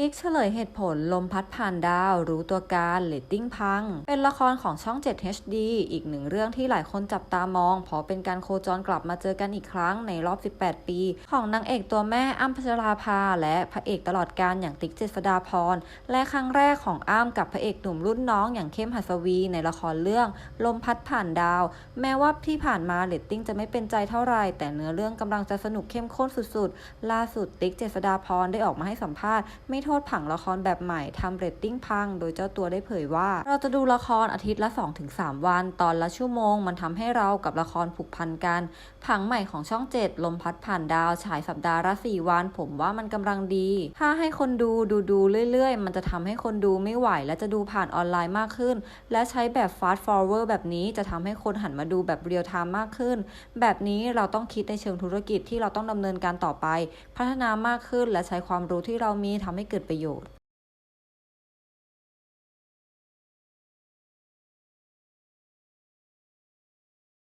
ติ๊กเฉลยเหตุผลลมพัดผ่านดาว รู้ตัวการเลตติ้งพัง เป็นละครของช่อง 7 HD อีกหนึ่งเรื่องที่หลายคนจับตามอง เพราะเป็นการโคจรกลับมาเจอกันอีกครั้งในรอบ 18 ปี ของนางเอกตัวแม่อ้ำพัชราภา และพระเอกตลอดการอย่างติ๊กเจษฎาพร และครั้งแรกของอ้ำกับพระเอกหนุ่มรุ่นน้องอย่างเข้มหัสวีในละครเรื่อง ลมพัดผ่านดาว แม้ว่าที่ผ่านมาเรตติ้งจะไม่เป็นใจเท่าไหร่แต่เนื้อเรื่องกำลังจะสนุกเข้มข้นสุดๆ ล่าสุดติ๊กเจษฎาพรได้ออกมาให้สัมภาษณ์ไม่โทษผังละครแบบใหม่ทำเรตติ้งพัง โดยเจ้าตัวได้เผยว่า เราจะดูละครอาทิตย์ละ 2-3 วัน ตอนละชั่วโมง มันทำให้เรากับละครผูกพันกัน ผังใหม่ของช่อง 7 ลมพัดผ่านดาวฉายสัปดาห์ละ 4 วัน ผมว่ามันกำลังดี ถ้าให้คนดูดูดูเรื่อยๆ มันจะทำให้คนดูไม่ไหว และจะดูผ่านออนไลน์มากขึ้น และใช้แบบ fast forward แบบนี้จะทำให้คนหันมาดูแบบเรียลไทม์มากขึ้น แบบนี้เราต้องคิดในเชิงธุรกิจที่เราต้องดำเนินการต่อไป พัฒนามากขึ้นและใช้ความรู้ที่เรามีทำให้เกิดประโยชน์